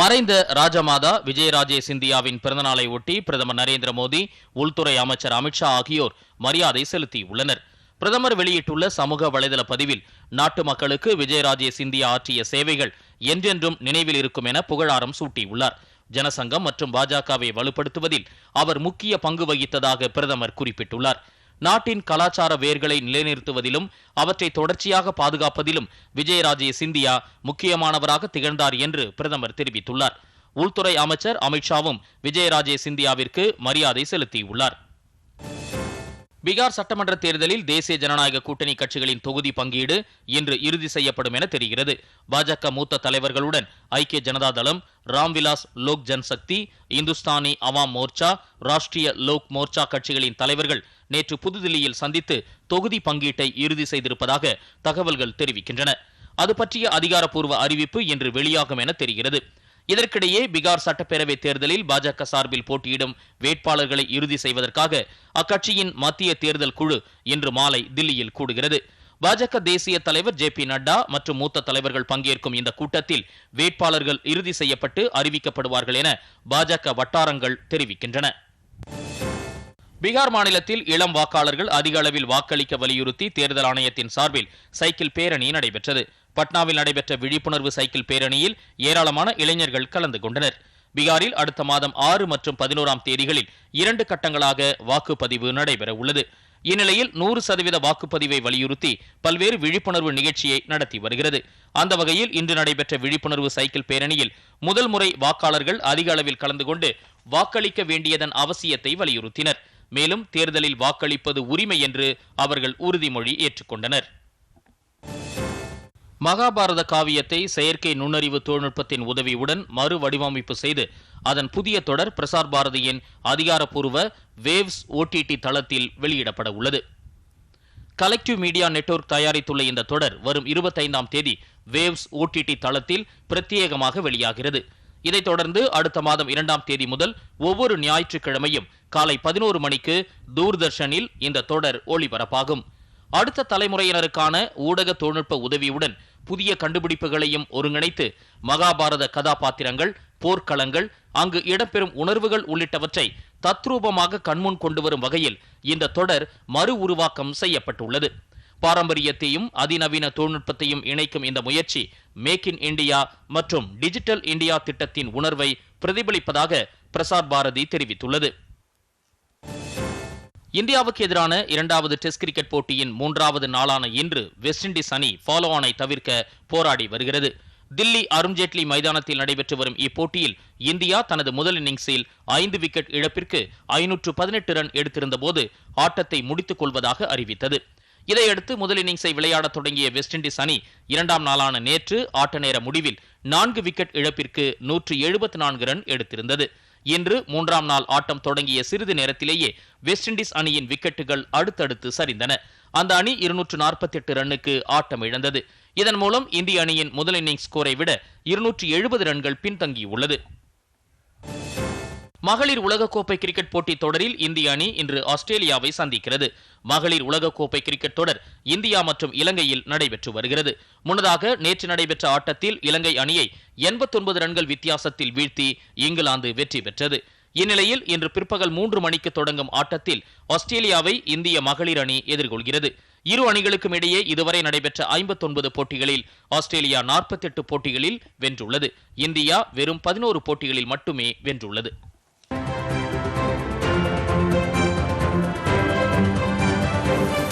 மறைந்த ராஜமாதா விஜயராஜே சிந்தியாவின் பிறந்தநாளை ஒட்டி பிரதமர் நரேந்திர மோடி உள்துறை அமைச்சர் அமித்ஷா ஆகியோர் மரியாதை செலுத்தியுள்ளனர் பிரதமர் வெளியிட்டுள்ள சமூக வலைதள பதிவில் நாட்டு மக்களுக்கு விஜயராஜே சிந்தியா ஆற்றிய சேவைகள் என்றென்றும் நினைவில் இருக்கும் என புகழாரம் சூட்டியுள்ளார். ஜனசங்கம் மற்றும் பாஜகவை வலுப்படுத்துவதில் அவர் முக்கிய பங்கு வகித்ததாக பிரதமர் குறிப்பிட்டுள்ளார். நாட்டின் கலாச்சார வேர்களை நிலைநிறுத்துவதிலும் அவற்றை தொடர்ச்சியாக பாதுகாப்பதிலும் விஜயராஜே சிந்தியா முக்கியமானவராக திகழ்ந்தார் என்று பிரதமர் தெரிவித்துள்ளார். உள்துறை அமைச்சர் அமித்ஷாவும் விஜயராஜே சிந்தியாவிற்கு மரியாதை செலுத்தியுள்ளார். பீகார் சட்டமன்ற தேர்தலில் தேசிய ஜனநாயக கூட்டணி கட்சிகளின் தொகுதி பங்கீடு இன்று இறுதி செய்யப்படும் என தெரிகிறது. பாஜக மூத்த தலைவர்களுடன் ஐக்கிய ஜனதா தளம் ராம்விலாஸ் லோக் ஜன்சக்தி இந்துஸ்தானி அவாம் மோர்ச்சா ராஷ்டிரிய லோக் மோர்ச்சா கட்சிகளின் தலைவர்கள் நேற்று புதுதில்லியில் சந்தித்து தொகுதி பங்கீட்டை இறுதி செய்திருப்பதாக தகவல்கள் தெரிவிக்கின்றன. அது பற்றிய அதிகாரப்பூர்வ அறிவிப்பு இன்று வெளியாகும் என தெரிகிறது. இதற்கிடையே பீகார் சட்டப்பேரவை தேர்தலில் பாஜக சார்பில் போட்டியிடும் வேட்பாளர்களை இறுதி செய்வதற்காக அக்கட்சியின் மத்திய தேர்தல் குழு இன்று மாலை தில்லியில் கூடுகிறது. பாஜக தேசிய தலைவர் ஜே பி நட்டா மற்றும் மூத்த தலைவர்கள் பங்கேற்கும் இந்த கூட்டத்தில் வேட்பாளர்கள் இறுதி செய்யப்பட்டு அறிவிக்கப்படுவார்கள் என பாஜக வட்டாரங்கள் தெரிவிக்கின்றன. பீகார் மாநிலத்தில் இளம் வாக்காளர்கள் அதிக அளவில் வாக்களிக்க வலியுறுத்தி தேர்தல் ஆணையத்தின் சார்பில் சைக்கிள் பேரணி நடைபெற்றது. பட்னாவில் நடைபெற்ற விழிப்புணர்வு சைக்கிள் பேரணியில் ஏராளமான இளைஞர்கள் கலந்து கொண்டனர். பீகாரில் அடுத்த மாதம் ஆறு மற்றும் பதினோராம் தேதிகளில் இரண்டு கட்டங்களாக வாக்குப்பதிவு நடைபெற உள்ளது. இந்நிலையில் நூறு சதவீத வாக்குப்பதிவை வலியுறுத்தி பல்வேறு விழிப்புணர்வு நிகழ்ச்சியை நடத்தி வருகிறது. அந்த வகையில் இன்று நடைபெற்ற விழிப்புணர்வு சைக்கிள் பேரணியில் முதல் முறை வாக்காளர்கள் அதிக அளவில் கலந்து கொண்டு வாக்களிக்க வேண்டியதன் அவசியத்தை வலியுறுத்தினர். மேலும் தேர்தலில் வாக்களிப்பது உரிமை என்று அவர்கள் உறுதிமொழி ஏற்றுக்கொண்டனர். மகாபாரத காவியத்தை செயற்கை நுண்ணறிவு தொழில்நுட்பத்தின் உதவியுடன் மறு வடிவமைப்பு செய்து அதன் புதிய தொடர் பிரசார் பாரதியின் அதிகாரப்பூர்வ வேவ்ஸ் ஓடிடி தளத்தில் வெளியிடப்பட உள்ளது. கலெக்டிவ் மீடியா நெட்வொர்க் தயாரித்துள்ள இந்த தொடர் வரும் இருபத்தைந்தாம் தேதி வேவ்ஸ் ஓடிடி தளத்தில் பிரத்யேகமாக வெளியாகிறது. இதைத் தொடர்ந்து அடுத்த மாதம் இரண்டாம் தேதி முதல் ஒவ்வொரு ஞாயிற்றுக்கிழமையும் காலை பதினோரு மணிக்கு தூர்தர்ஷனில் இந்த தொடர் ஒளிபரப்பாகும். அடுத்த தலைமுறையினருக்கான ஊடக தொழில்நுட்ப உதவியுடன் புதிய கண்டுபிடிப்புகளையும் ஒருங்கிணைத்து மகாபாரத கதாபாத்திரங்கள் போர்க்களங்கள் அங்கு இடம்பெறும் உணர்வுகள் உள்ளிட்டவற்றை தத்ரூபமாக கண்முன் கொண்டு வரும் வகையில் இந்த தொடர் மறு உருவாக்கம் செய்யப்பட்டுள்ளது. பாரம்பரியத்தையும் அதிநவீன தொழில்நுட்பத்தையும் இணைக்கும் இந்த முயற்சி மேக் இன் இந்தியா மற்றும் டிஜிட்டல் இந்தியா திட்டத்தின் உணர்வை பிரதிபலிப்பதாக பிரசார் பாரதி தெரிவித்துள்ளது. இந்தியாவுக்கு எதிரான இரண்டாவது டெஸ்ட் கிரிக்கெட் போட்டியின் மூன்றாவது நாளான இன்று வெஸ்ட் இண்டீஸ் அணி ஃபாலோ ஆனை தவிர்க்க போராடி வருகிறது. தில்லி அருண்ஜேட்லி மைதானத்தில் நடைபெற்று வரும் இப்போட்டியில் இந்தியா தனது முதல் இன்னிங்ஸில் ஐந்து விக்கெட் இழப்பிற்கு ஐநூற்று பதினெட்டு ரன் எடுத்திருந்த போது ஆட்டத்தை முடித்துக் கொள்வதாக அறிவித்தது. இதையடுத்து முதல் இன்னிங்ஸை விளையாடத் தொடங்கிய வெஸ்ட் இண்டீஸ் அணி இரண்டாம் நாளான நேற்று ஆட்ட நேர முடிவில் நான்கு விக்கெட் இழப்பிற்கு நூற்று எழுபத்தி நான்கு ரன் எடுத்திருந்தது. இன்று மூன்றாம் நாள் ஆட்டம் தொடங்கிய சிறிது நேரத்திலேயே வெஸ்ட் இண்டீஸ் அணியின் விக்கெட்டுகள் அடுத்தடுத்து சரிந்தன. அந்த அணி இருநூற்று நாற்பத்தி எட்டு ரன்னுக்கு ஆட்டம் இழந்தது. இதன் மூலம் இந்திய அணியின் முதல் இன்னிங்ஸ் ஸ்கோரை விட இருநூற்று எழுபது ரன்கள் பின்தங்கியுள்ளது. மகளிர் உலகக்கோப்பை கிரிக்கெட் போட்டித் தொடரில் இந்திய அணி இன்று ஆஸ்திரேலியாவை சந்திக்கிறது. மகளிர் உலகக்கோப்பை கிரிக்கெட் தொடர் இந்தியா மற்றும் இலங்கையில் நடைபெற்று வருகிறது. முன்னதாக நேற்று நடைபெற்ற ஆட்டத்தில் இலங்கை அணியை எண்பத்தொன்பது ரன்கள் வித்தியாசத்தில் வீழ்த்தி இங்கிலாந்து வெற்றி பெற்றது. இந்நிலையில் இன்று பிற்பகல் மூன்று மணிக்கு தொடங்கும் ஆட்டத்தில் ஆஸ்திரேலியாவை இந்திய மகளிர் அணி எதிர்கொள்கிறது. இரு அணிகளுக்கும் இடையே இதுவரை நடைபெற்ற ஐம்பத்தொன்பது போட்டிகளில் ஆஸ்திரேலியா நாற்பத்தெட்டு போட்டிகளில் வென்றுள்ளது. இந்தியா வெறும் பதினோரு போட்டிகளில் மட்டுமே வென்றுள்ளது.